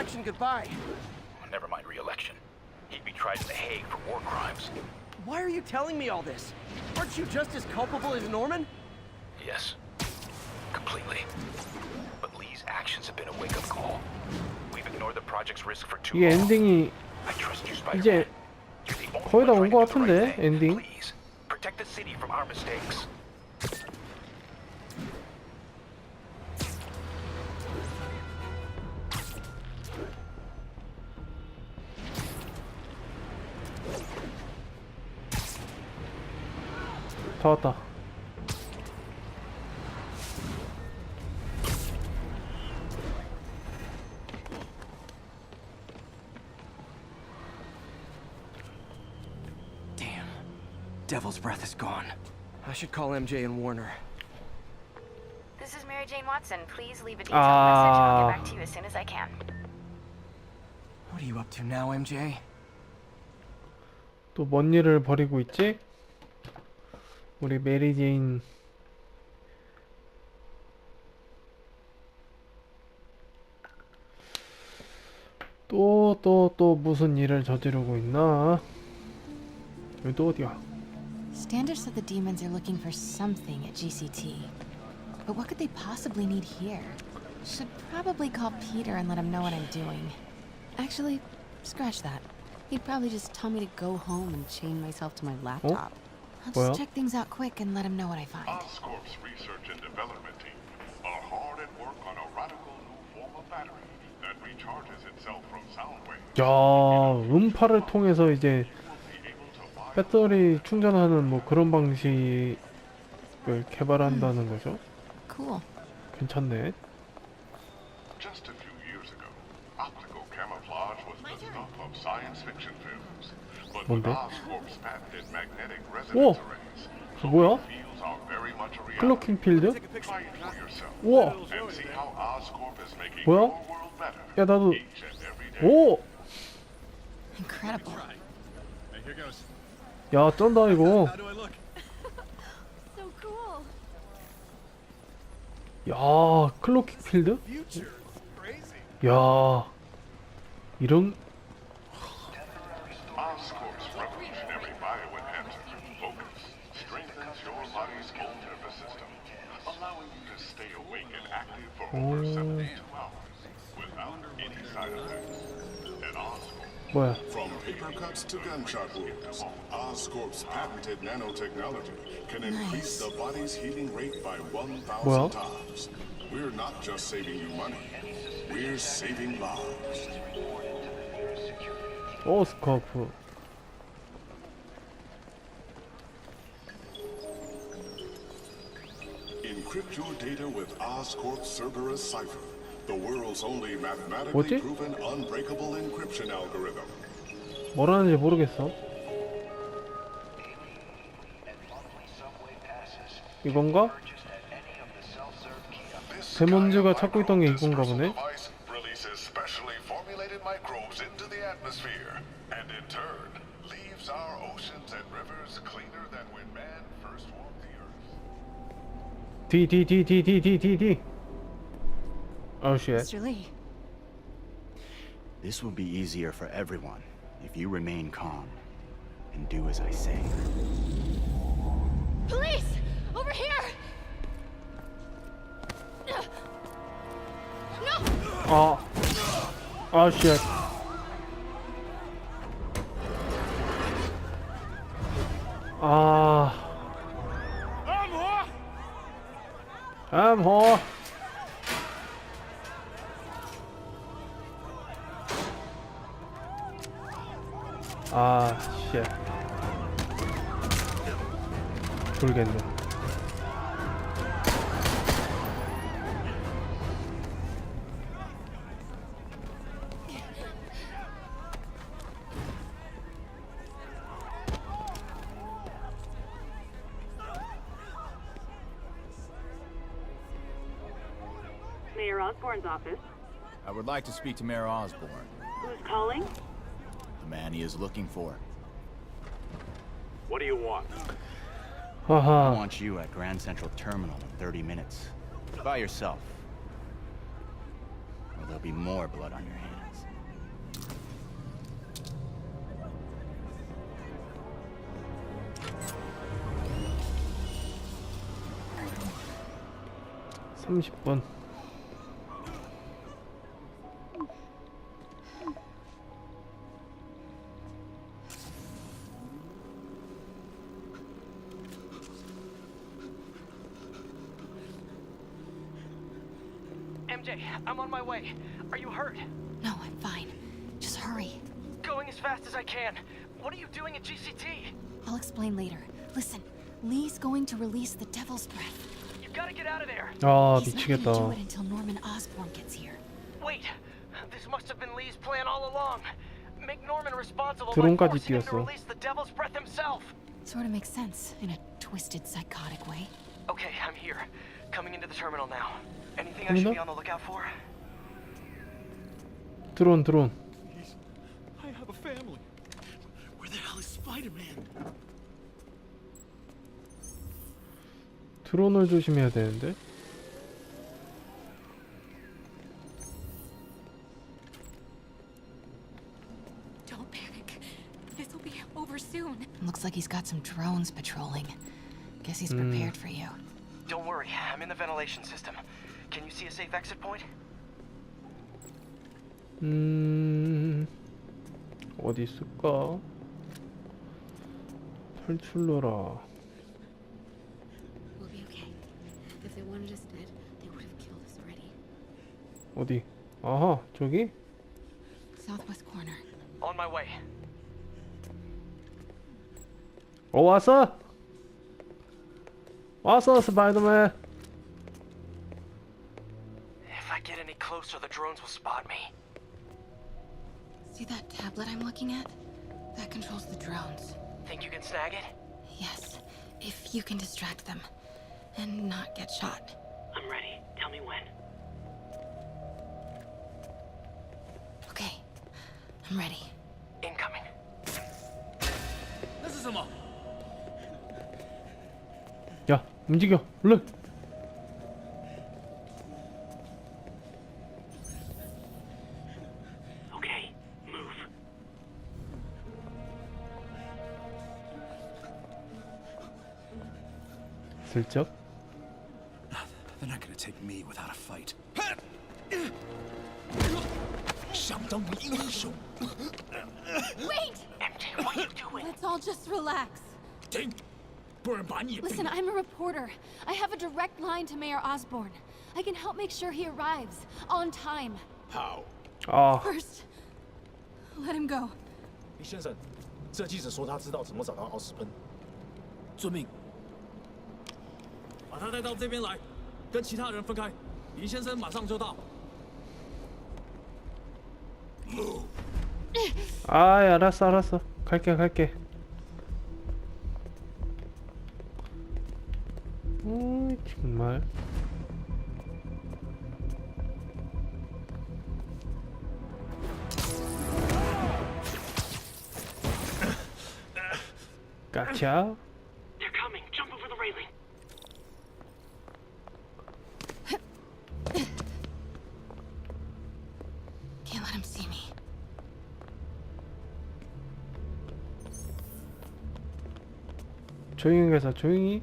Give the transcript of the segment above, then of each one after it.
re-election goodbye. Never mind re-election. He'd be tried in The Hague for war crimes. Why are you telling me all this? Aren't you just as culpable as Norman? Yes. Completely. But Lee's actions have been a wake-up call. We've ignored the project's risk for too 이게 long. 엔딩이 I trust you, Spider-Man. 이제 You're the only 거의 다 one 온 것 trying to do the 같은데, right thing. 엔딩. Please, protect the city from our mistakes. 다 왔다. Damn. Devil's breath is gone. I should call MJ and Warner. This is Mary Jane Watson. Please leave a detailed message I'll Ah. get back to you as soon as I can. What are you up to now, MJ? 또 뭔 일을 벌이고 있지? 우리 메리 제인 또 또 또 무슨 일을 저지르고 있나? 여기 또 어디야? Standard said the demons are looking for something at GCT. But what could they possibly need here? Should probably call Peter and let him know what I'm doing. Actually, scratch that. He'd probably just tell me to go home and chain myself to my laptop. I'll just Well- check things out quick and let him know what I find. Oscorp's research and development team are hard at work on a radical new form of battery that recharges itself from sound waves. 야, 음파를 통해서 이제 배터리 충전하는 뭐 그런 방식을 개발한다는 거죠. Cool. 괜찮네. Just a few years ago, optical camouflage was the stuff of science fiction films. 뭔데? 오! 그 뭐야? 클로킹 필드? 우와! 뭐야? 야 나도 오! 야 쩐다 이거 야 클로킹 필드? 야 이런 Um. From paper cuts to gunshot wounds, Oscorp's patented nanotechnology can increase the body's healing rate by 1,000 well. times. We're not just saving you money, we're saving lives. Oh, Oscorp. Encrypt your data with Oscorp Cerberus Cipher, the world's only mathematically 뭐지? proven unbreakable encryption algorithm. 뭐라는지 모르겠어. 이건가? 데몬즈가 찾고 있던 게 이건가 보네. T T T T T T T T. Oh shit. Mr. Lee. This will be easier for everyone if you remain calm and do as I say. Police! Over here! No! Oh. Oh shit. Mayor Osborne's office. I would like to speak to Mayor Osborne. Who's calling? The man he is looking for. What do you want? Uh -huh. I want you at Grand Central Terminal in 30 minutes. By yourself. Or there'll be more blood on your hands. (30분) at GCT? I'll explain later. Listen, Lee's going to release the Devil's Breath. You gotta get out of there. 아 He's not gonna do 미치겠다. it until Norman Osborn gets here. Wait, this must have been Lee's plan all along. Make Norman responsible 드론까지 by forcing him to 띄웠어. release the Devil's Breath himself. Sort of makes sense in a twisted, psychotic way. Okay, I'm here. Coming into the terminal now. Anything I should terminal? be on the lookout for? 드론 드론. I have a family. Where the hell is Spider-Man? 드론을 조심해야 되는데. Don't panic. This'll be over soon. Looks like he's got some drones patrolling. Guess he's prepared for you. Don't worry, I'm in the ventilation system. Can you see a safe exit point? 음 어디 있을까? 탈출로라. We'll be okay. If they wanted us dead, they would have killed us already. 어디? 아하 저기? Southwest corner. On my way. 어 왔어? 왔어 스파이더맨. If I get any closer, the drones will spot me. See that tablet I'm looking at? That controls the drones. Think you can snag it? Yes, if you can distract them and not get shot. I'm ready. Tell me when. Okay, I'm ready. Incoming. this 야, 움직여. 얼른. 슬쩍. They're not gonna take me without a fight. 相当的英雄。 Wait! MJ, what are you doing? Let's all just relax. 停，不然把你也 Listen, I'm a reporter. I have a direct line to Mayor Osborne. I can help make sure he arrives on time. 好。 아 First, let him go. 李先生，这记者说他知道怎么找到奥斯喷，遵命。 把他带到这边来，跟其他人分开。李先生马上就到。 아이 알았어 알았어 갈게 갈게 음 정말 까차 조용히 가서 조용히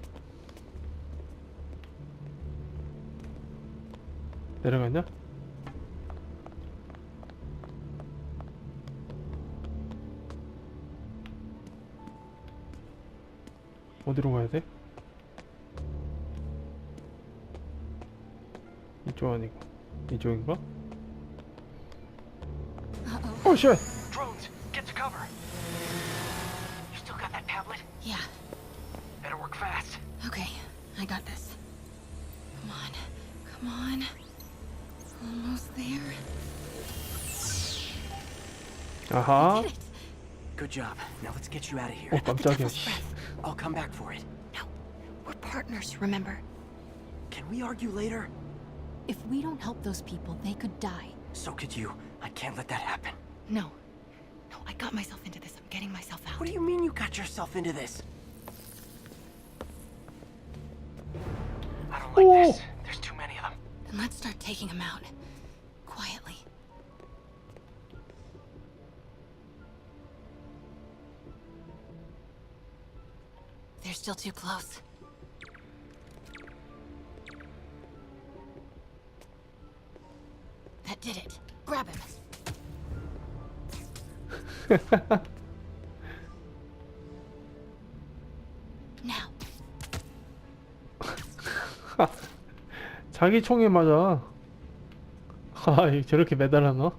내려가냐? 어디로 가야 돼? 이쪽 아니고 이쪽인가? 오 쉣! I got this. Come on. Come on. Almost there. Uh-huh. Good job. Now let's get you out of here. Oh, I'm talking. I'll come back for it. No. We're partners, remember? Can we argue later? If we don't help those people, they could die. So could you. I can't let that happen. No. No, I got myself into this. I'm getting myself out. What do you mean you got yourself into this? Like Oh. this. There's too many of them. Then let's start taking them out. Quietly. They're still too close. That did it. Grab him. 자기 총에 맞아. 아, 이 저렇게 매달아 놔?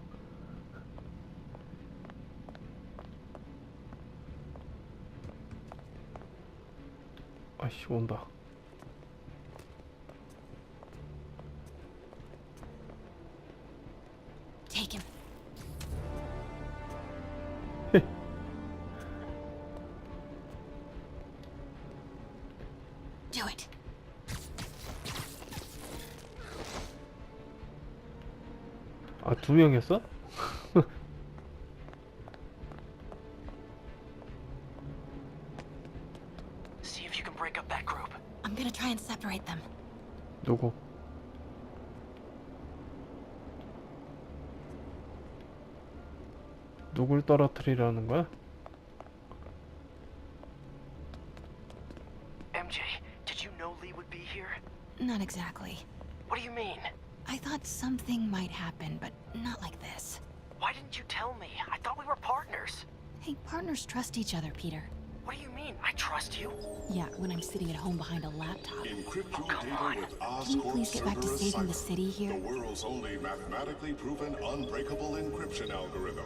명이었어? See if you can break up that group. I'm gonna try and separate them. 누구? 누굴 떨어뜨리라는 거야? MJ, did you know Lee would be here? Not exactly. What do you mean? I thought something might happen, but not like this. Why didn't you tell me? I thought we were partners. Hey, partners trust each other, Peter. What do you mean? I trust you. Yeah, when I'm sitting at home behind a laptop. Encrypt oh, your oh, data on. with Oscorp Can you please get back to saving Cyber, the city here? The world's only mathematically proven unbreakable encryption algorithm.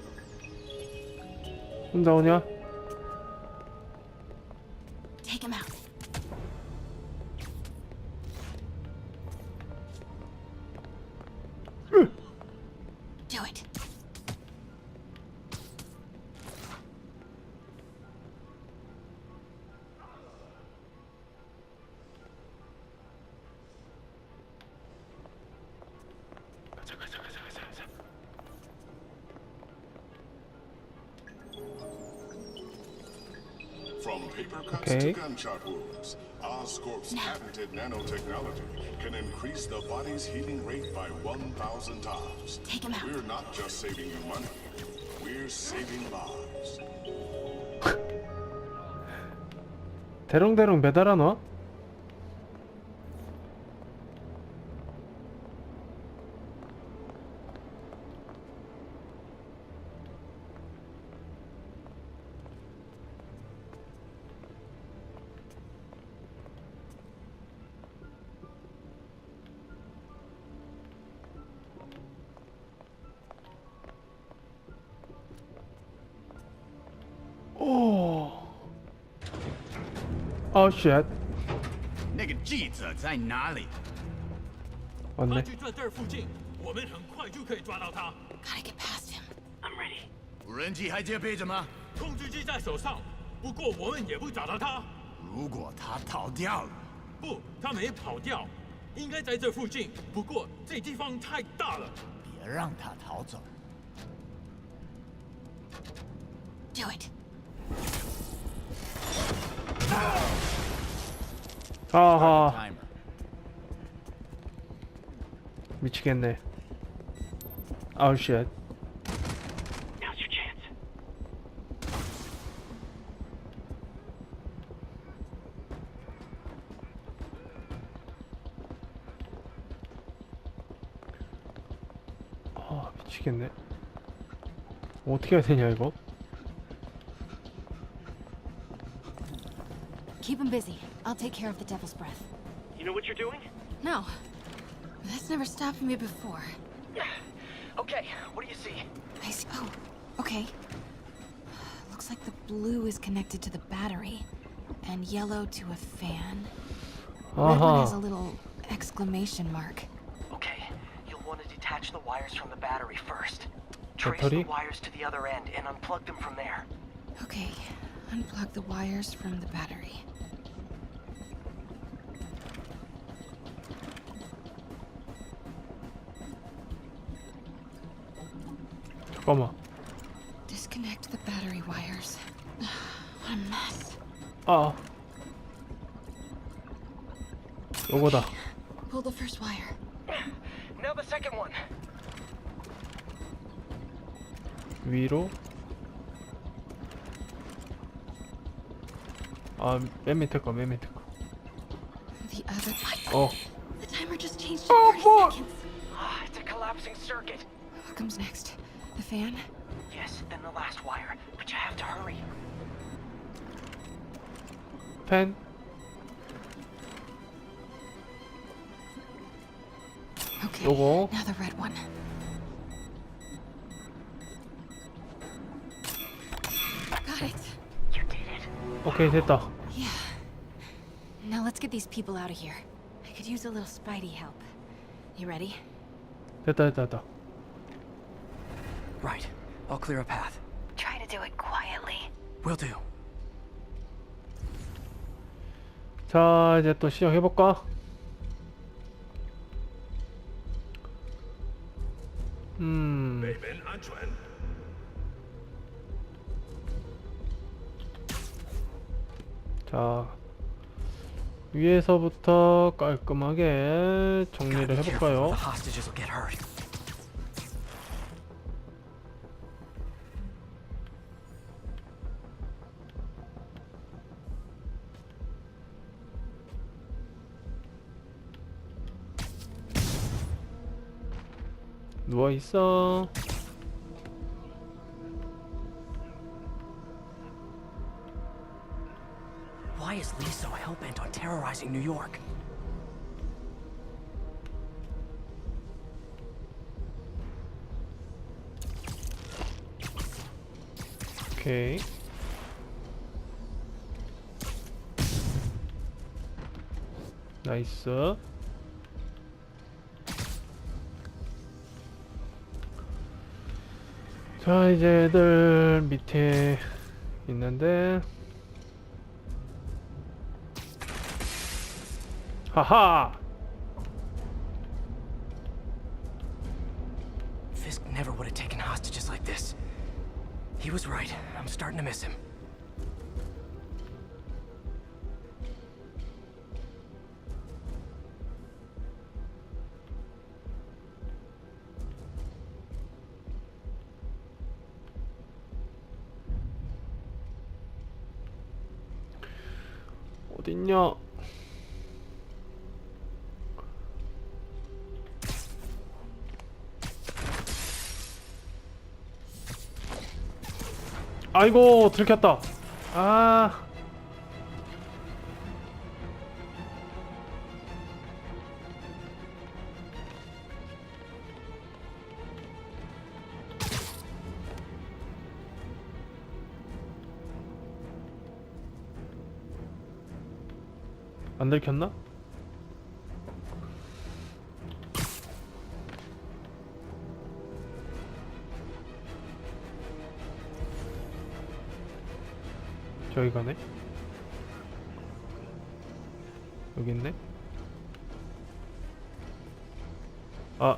Don't you? Take him out. From paper cuts Okay. to gunshot wounds, Oscorp's patented nanotechnology can increase the body's healing rate by 1,000 times. Take him out. We're not just saving you money, we're saving lives. 대롱대롱 매달아 놔? 哦，shit！那个记者在哪里？他就在这儿附近，我们很快就可以抓到他。Can I get past him? I'm ready. 无人机还接飞着吗？控制机在手上，不过我们也不找到他。如果他逃掉了？不，他没跑掉，应该在这附近。不过这地方太大了。别让他逃走。Do it. 아하. 미치겠네. 아우 쉣. 아 미치겠네. 어떻게 해야 되냐 이거? Keep him busy. I'll take care of the Devil's Breath. You know what you're doing? No. That's never stopped me before. okay, what do you see? I see- oh, okay. Looks like the blue is connected to the battery, and yellow to a fan. Uh -huh. Red one uh-huh. has a little exclamation mark. Okay, you'll want to detach the wires from the battery first. Trace the wires to the other end and unplug them from there. Okay, unplug the wires from the battery. 잠깐만. Disconnect the battery wires. What a mess. 아. 요거다. Pull the first wire. Now the second one. 위로. 아, 맨 밑에 거, 맨 밑에 거. The other. 어. The timer just changed to 30 seconds. Ah, it's a collapsing circuit. What comes next? The fan? Yes, then the last wire. But you have to hurry. 펜. Okay. 요거. Now the red one. Got it. 오케이 됐다. Yeah. Now let's get these people out of here. I could use a little Spidey help. You ready? 됐다 됐다 됐다. Right. I'll clear a path. Try to do it quietly. Will do. 자 이제 또 시작해 볼까? 음. 자 위에서부터 깔끔하게 정리를 해볼까요? The hostages will get hurt. 누워 있어. Why is Lee so hell-bent on terrorizing New York? 오케이. 나이스. 자, 이제 애들 밑에 있는데. 하하! Fisk never would have taken hostages like this. He was right. I'm starting to miss him. 어딨냐? 아이고 들켰다. 아. 안 들켰나? 저기 가네? 여기 있네? 아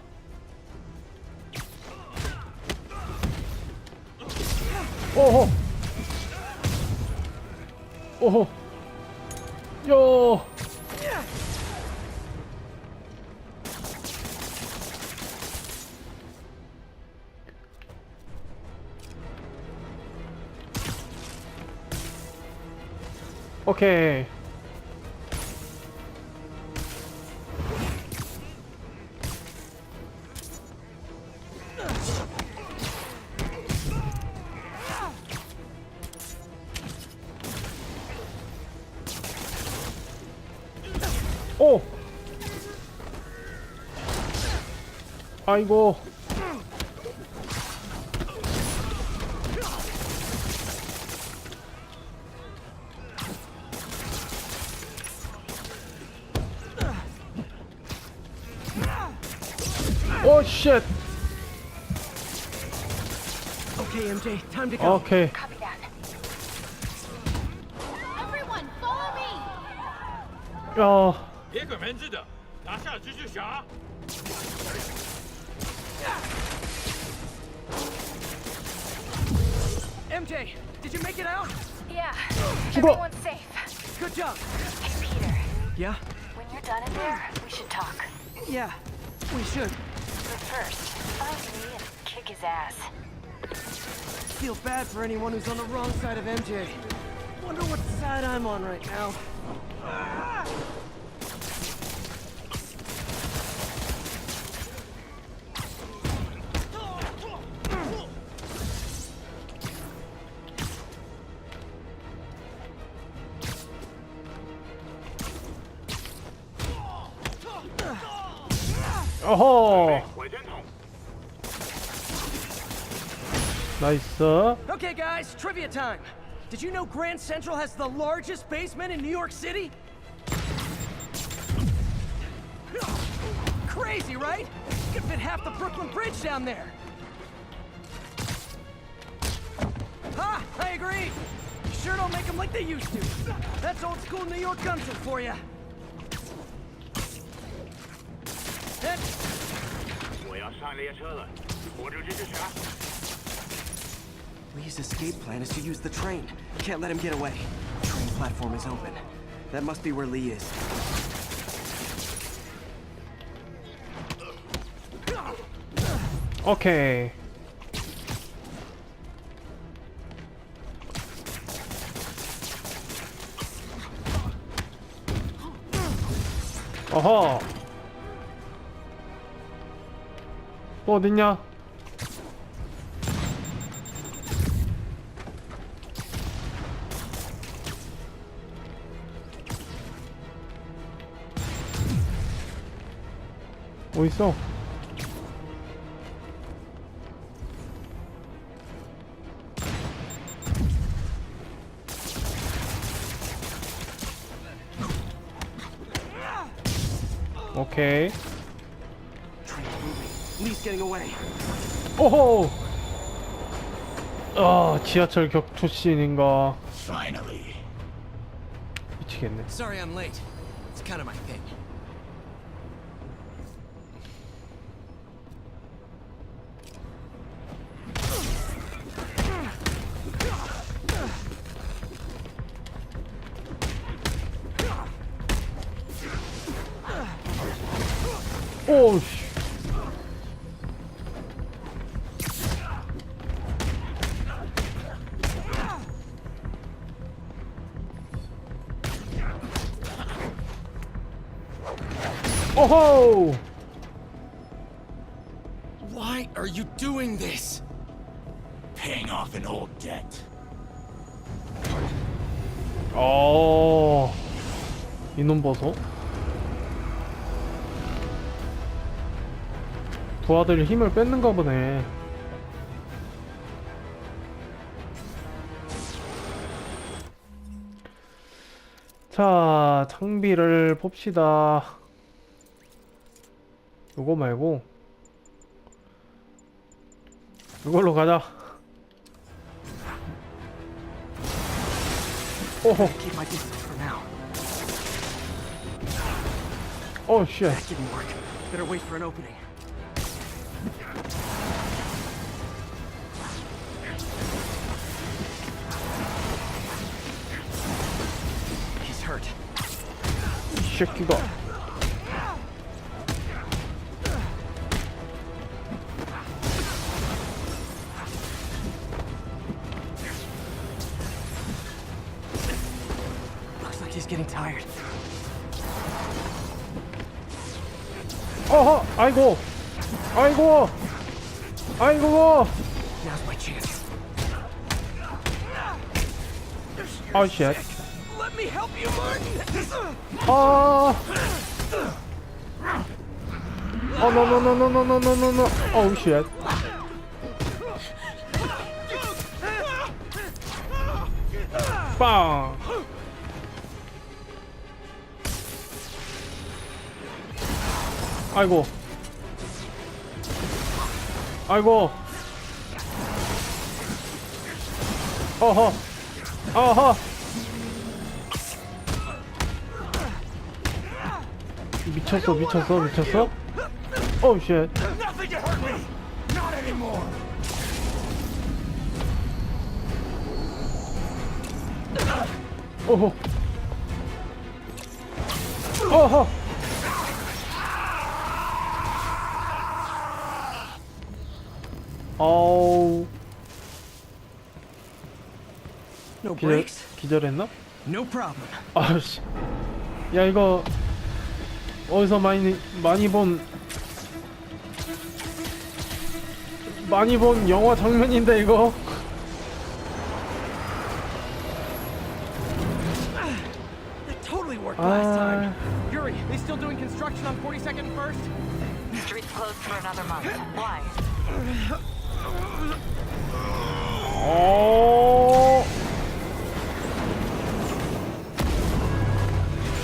오케이. 오! 아이고 shit! Okay, MJ, time to go. Okay. Copy that. Everyone, follow me. Oh. 铁轨门制的，拿下蜘蛛侠。MJ, did you make it out? Yeah. Everyone's safe. Good job. Hey, Peter. Yeah? When you're done in there, we should talk. Yeah, we should. First, find me and kick his ass. Feel bad for anyone who's on the wrong side of MJ. Wonder what side I'm on right now. Oh! 나이스 Okay, guys, trivia time. Did you know Grand Central has the largest basement in New York City? Crazy, right? Could fit half the Brooklyn Bridge down there. Ha! I agree. Sure don't make them like they used to. That's old school New York gunsel for you. Lee's escape plan is to use the train. Can't let him get away. Train platform is open. That must be where Lee is. 오케이 어허 또 어딨냐 어딨어 오케이. 오호 아 지하철 격투 씬인가 Finally. 미치겠네 Sorry I'm late. It's kind of my thing. 오호 Why are you doing this? Paying off an old debt. 어 이놈 보소 두 아들 힘을 뺏는가 보네 자 장비를 봅시다 요거 말고 이걸로 가자 오호. 오 쉣. That didn't work. Better wait for an opening. He's hurt. 이 새끼가 아이고 아이고 아이고 Oh shit. Let me help you, Martin. Oh. Oh no no no no no no no no no. Oh shit. Bang. 아이고. 아이고 어허 어허 미쳤어 미쳤어 미쳤어 어우 쉣 anymore! 어허 어우 No 기절, breaks? 기절했나? No problem. 아씨 야 이거 어디서 많이 많이 본 많이 본 영화 장면인데 이거 That totally worked last 아 time. Yuri, they still doing construction on 42nd and 1st? Street closed for another month. Why? 어.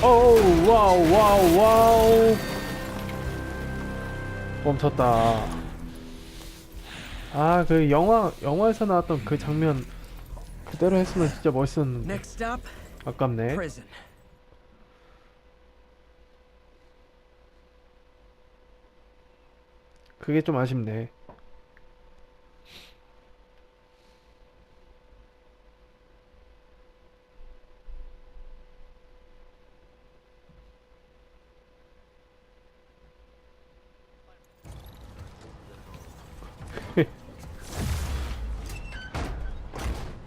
오, 와우, 와우, 와우. 멈췄다. 아, 그 영화, 영화에서 나왔던 그 장면 그대로 했으면 진짜 멋있었는데. Next 아깝네. prison. 그게 좀 아쉽네.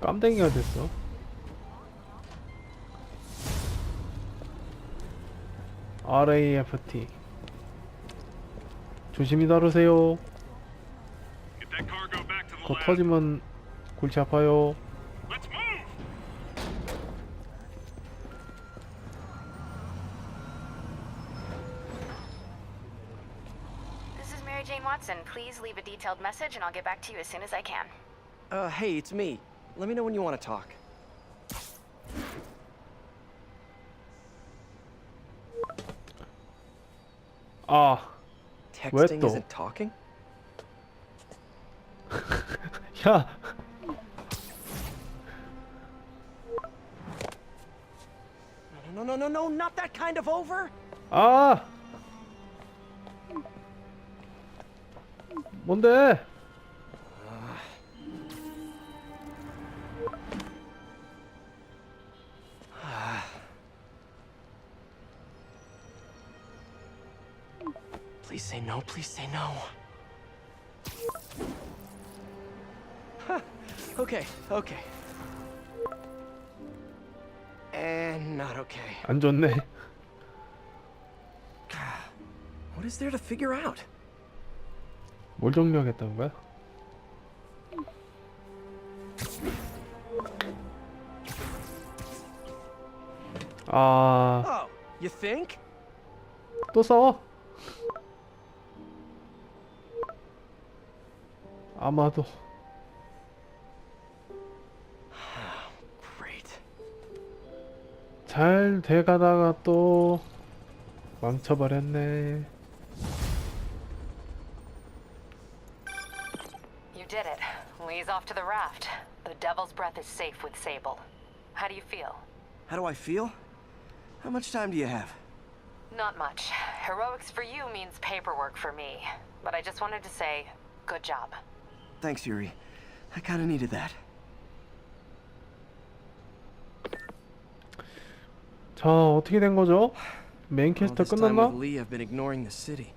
깜댕이가 됐어. RAFT 조심히 다루세요. 거 터지면 골치 아파요. This is Mary Jane Watson. Please leave a detailed message and I'll get back to you as soon as I can. Uh, hey, it's me. Let me know when you want to talk. 아, 왜 Texting 또? isn't talking? 야, No, no, no, no, no, not that kind of over! 아, 뭔데? no, please say no. Huh, okay, okay. And not okay. 안 좋네. What is there to figure out? 뭘 정리하겠다는 거야? 아, Oh, you think? 또 싸워? 아마도 Great. 잘 돼가다가 또 망쳐버렸네. You did it. Lee's off to the raft. The Devil's Breath is safe with Sable. How do you feel? How do I feel? How much time do you have? Not much. Heroics for you means paperwork for me. But I just wanted to say, good job. Thanks, Yuri. I kind of needed that. 자, 어떻게 된 거죠? 메인 All 캐스터 this time 끝났나? Lee, I've been ignoring the city.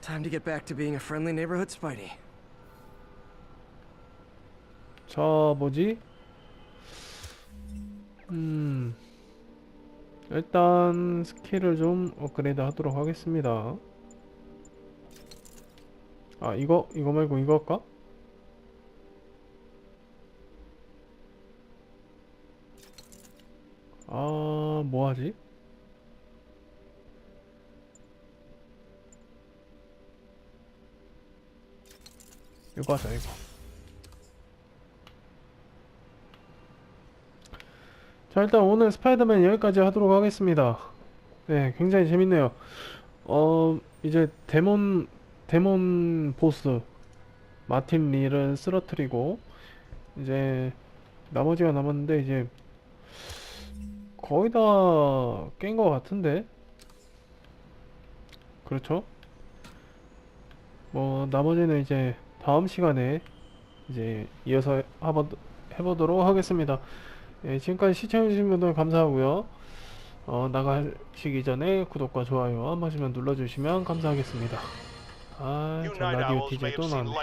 Time to get back to being a friendly neighborhood Spidey. 자, 뭐지? 음. 일단 스킬을 좀 업그레이드 하도록 하겠습니다. 아, 이거 이거 말고 이거 할까? 아, 뭐 하지? 이거 하자, 이거. 자 일단 오늘 스파이더맨 여기까지 하도록 하겠습니다 네 굉장히 재밌네요 어 이제 데몬 데몬 보스 마틴 리를 쓰러뜨리고 이제 나머지가 남았는데 이제 거의 다 깬 것 같은데 그렇죠 뭐 나머지는 이제 다음 시간에 이제 이어서 한번 해보도록 하겠습니다 예, 지금까지 시청해주신 분들 감사하고요. 어, 나가시기 전에 구독과 좋아요 한 번씩만 눌러주시면 감사하겠습니다. 아, 저 You night 라디오 owls DJ may have 또 seen 나왔네.